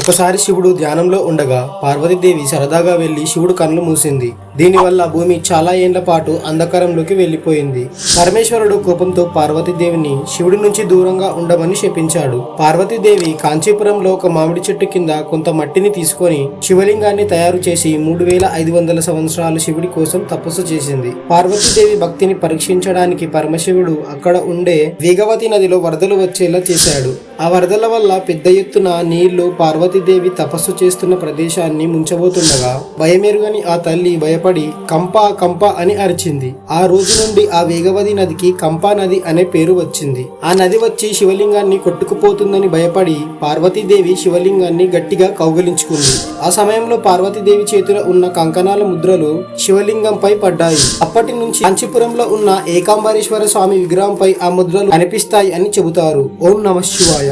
ఒకసారి శివుడు ధ్యానంలో ఉండగా పార్వతీదేవి సరదాగా వెళ్ళి శివుడు కళ్ళు మూసింది. దీనివల్ల భూమి చాలా ఏండ్ల పాటు అంధకారంలోకి వెళ్ళిపోయింది పరమేశ్వరుడు కోపంతో పార్వతీదేవిని శివుడి నుంచి దూరంగా ఉండమని శపించాడు. పార్వతీదేవి కాంచీపురంలో ఒక మామిడి చెట్టు కింద కొంత మట్టిని తీసుకొని శివలింగాన్ని తయారు చేసి మూడు వేల ఐదు వందల సంవత్సరాలు శివుడి కోసం తపస్సు చేసింది. పార్వతీదేవి భక్తిని పరీక్షించడానికి పరమశివుడు అక్కడ ఉండే వేగవతి నదిలో వరదలు వచ్చేలా చేశాడు. ఆ వరదల వల్ల పెద్ద ఎత్తున నీళ్ళు పార్వతీదేవి తపస్సు చేస్తున్న ప్రదేశాన్ని ముంచబోతుండగా భయమెరుగని ఆ తల్లి భయపడి కంప కంప అని అరిచింది. ఆ రోజు నుండి ఆ వేగవతి నదికి కంపా నది అనే పేరు వచ్చింది. ఆ నది వచ్చి శివలింగాన్ని కొట్టుకుపోతుందని భయపడి పార్వతీదేవి శివలింగాన్ని గట్టిగా కౌగలించుకుంది. ఆ సమయంలో పార్వతీదేవి చేతిలో ఉన్న కంకణాల ముద్రలు శివలింగంపై పడ్డాయి. అప్పటి నుంచి కాంచీపురంలో ఉన్న ఏకాంబరేశ్వర స్వామి విగ్రహంపై ఆ ముద్రలు కనిపిస్తాయి అని చెబుతారు. ఓం నమ శివాయ.